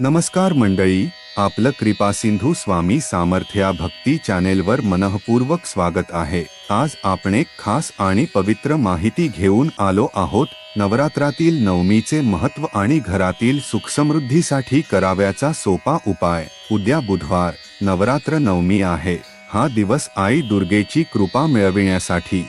नमस्कार मंडळी आपलं कृपासिंधू स्वामी सामर्थ्या भक्ती चॅनेलवर मनःपूर्वक स्वागत आहे. आज आपण एक खास आणि पवित्र माहिती घेऊन आलो आहोत नवरात्रातील नवमीचे महत्त्व आणि घरातील सुखसमृद्धीसाठी कराव्याचा सोपा उपाय. उद्या बुधवार नवरात्र नवमी आहे. हा दिवस आई दुर्गेची कृपा मिळविण्यासाठी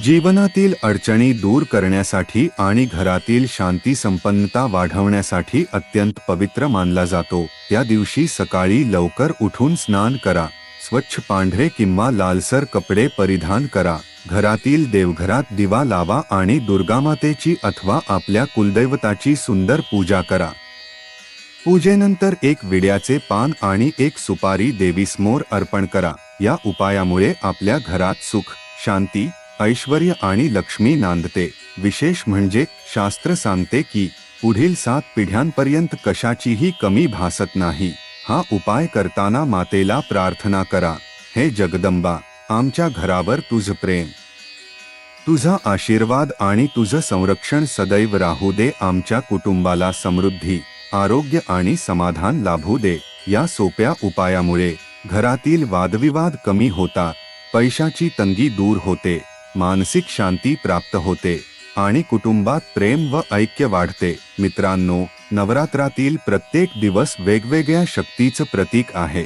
जीवनातील अडचणी दूर करण्यासाठी आणि घरातील शांती संपन्नता वाढवण्यासाठी अत्यंत पवित्र मानला जातो. त्या दिवशी सकाळी लवकर उठून स्नान करा. स्वच्छ पांढरे किंवा लालसर कपडे परिधान करा. घरातील देवघरात दिवा लावा आणि दुर्गामातेची अथवा आपल्या कुलदैवताची सुंदर पूजा करा. पूजेनंतर एक विड्याचे पान आणि एक सुपारी देवीसमोर अर्पण करा. या उपायामुळे आपल्या घरात सुख शांती ऐश्वर आणि लक्ष्मी नांदते. विशेष म्हणजे शास्त्र सांगते की पुढील सात पिढ्यांपर्यंत कशाचीही कमी भासत नाही. हा उपाय करताना मातेला प्रार्थना करा. हे जगदंबा आमच्या घरावर तुझ प्रेम. तुझा आशीर्वाद आणि तुझं संरक्षण सदैव राहू दे आमच्या कुटुंबाला समृद्धी आरोग्य आणि समाधान लाभू दे. या सोप्या उपायामुळे घरातील वादविवाद कमी होतात पैशाची तंगी दूर होते. मानसिक शांती प्राप्त होते आणि कुटुंबात प्रेम व ऐक्य वाढते. मित्रांनो नवरात्रातील प्रत्येक दिवस वेगवेगळ्या शक्तीचं प्रतीक आहे.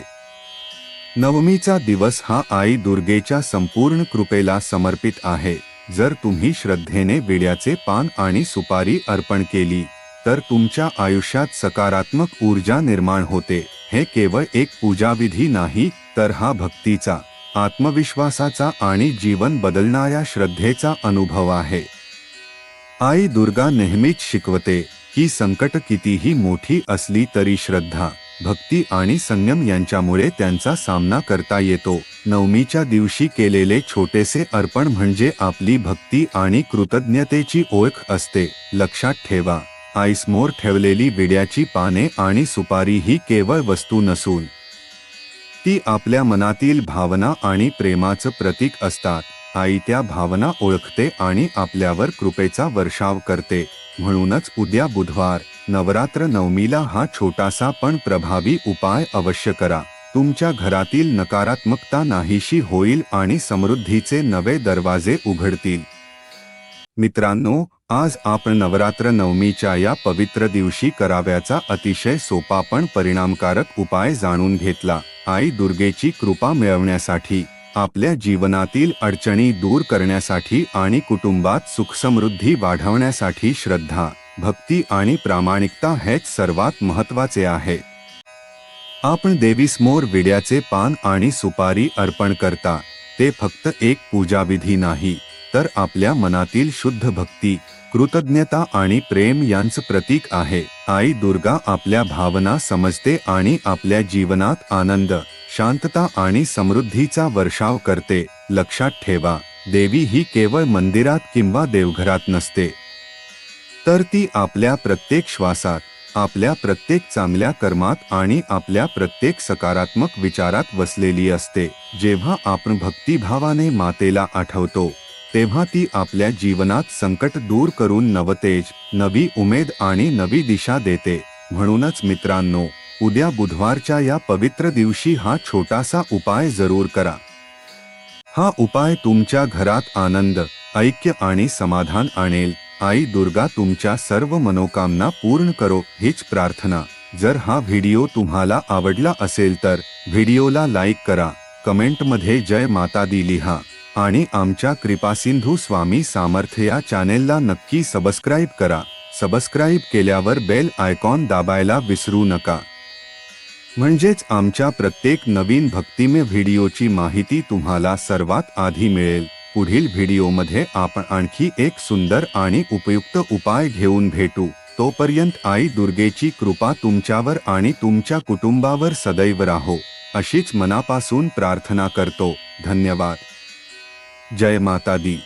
नवमीचा दिवस हा आई दुर्गेच्या संपूर्ण कृपेला समर्पित आहे. जर तुम्ही श्रद्धेने विड्याचे पान आणि सुपारी अर्पण केली तर तुमच्या आयुष्यात सकारात्मक ऊर्जा निर्माण होते. हे केवळ एक पूजाविधी नाही तर हा भक्तीचा आत्मविश्वासाचा आणि जीवन बदलणाऱ्या श्रद्धेचा अनुभव आहे. आई दुर्गा नेहमीच शिकवते की संकट कितीही मोठी असली तरी श्रद्धा भक्ती आणि संयम यांच्यामुळे त्यांचा सामना करता येतो. नवमीच्या दिवशी केलेले छोटेसे अर्पण म्हणजे आपली भक्ती आणि कृतज्ञतेची ओळख असते. लक्षात ठेवा आईसमोर ठेवलेली विड्याची पाने आणि सुपारी ही केवळ वस्तू नसून ती आपल्या मनातील भावना आणि प्रेमाचं प्रतीक असतात. आई त्या भावना ओळखते आणि आपल्यावर कृपेचा वर्षाव करते. म्हणूनच उद्या बुधवार नवरात्र नवमीला हा छोटासा पण प्रभावी उपाय अवश्य करा. तुमच्या घरातील नकारात्मकता नाहीशी होईल आणि समृद्धीचे नवे दरवाजे उघडतील. मित्रांनो आज आपण नवरात्र नवमीच्या या पवित्र दिवशी कराव्याचा अतिशय सोपा पण परिणामकारक उपाय जाणून घेतला. आई दुर्गेची कृपा मिळवण्यासाठी आपल्या जीवनातील अडचणी दूर करण्यासाठी आणि कुटुंबात सुखसमृद्धी वाढवण्यासाठी श्रद्धा भक्ती आणि प्रामाणिकता हेच सर्वात महत्त्वाचे आहे. आपण देवीसमोर विड्याचे पान आणि सुपारी अर्पण करता ते फक्त एक पूजाविधी नाही तर आपल्या मनातील शुद्ध भक्ती कृतज्ञता आणि प्रेम यांचं प्रतीक आहे. आई दुर्गा आपल्या भावना समजते आणि आपल्या जीवनात आनंद शांतता आणि समृद्धीचा वर्षाव करते. लक्षात ठेवा देवी ही केवळ मंदिरात किंवा देवघरात नसते. तर ती आपल्या प्रत्येक श्वासात आपल्या प्रत्येक चांगल्या कर्मात आणि आपल्या प्रत्येक सकारात्मक विचारात वसलेली असते. जेव्हा आपण भक्तिभावाने मातेला आठवतो तेव्हा ती आपल्या जीवनात संकट दूर करून नवतेज नवी उमेद आणि नवी दिशा देते. म्हणूनच मित्रांनो उद्या बुधवारच्या या पवित्र दिवशी हा छोटासा उपाय जरूर करा. हा उपाय तुमच्या घरात आनंद ऐक्य आणि समाधान आणेल. आई दुर्गा तुमच्या सर्व मनोकामना पूर्ण करो हीच प्रार्थना. जर हा व्हिडिओ तुम्हाला आवडला असेल तर व्हिडिओला लाईक करा. कमेंटमध्ये जय माता दी लिहा. आणि आमच्या कृपासिंधू स्वामी सामर्थ्य या चॅनेलला नक्की सबस्क्राईब करा. सबस्क्राईब केल्यावर बेल आयकॉन दाबायला विसरू नका. म्हणजेच आमच्या प्रत्येक नवीन भक्तिमय व्हिडिओची माहिती तुम्हाला सर्वात आधी मिळेल. पुढील व्हिडिओमध्ये आपण आणखी एक सुंदर आणि उपयुक्त उपाय घेऊन भेटू. तोपर्यंत आई दुर्गेची कृपा तुमच्यावर आणि तुमच्या कुटुंबावर सदैव राहो. अशीच मनापासून प्रार्थना करतो. धन्यवाद. जय माता दी।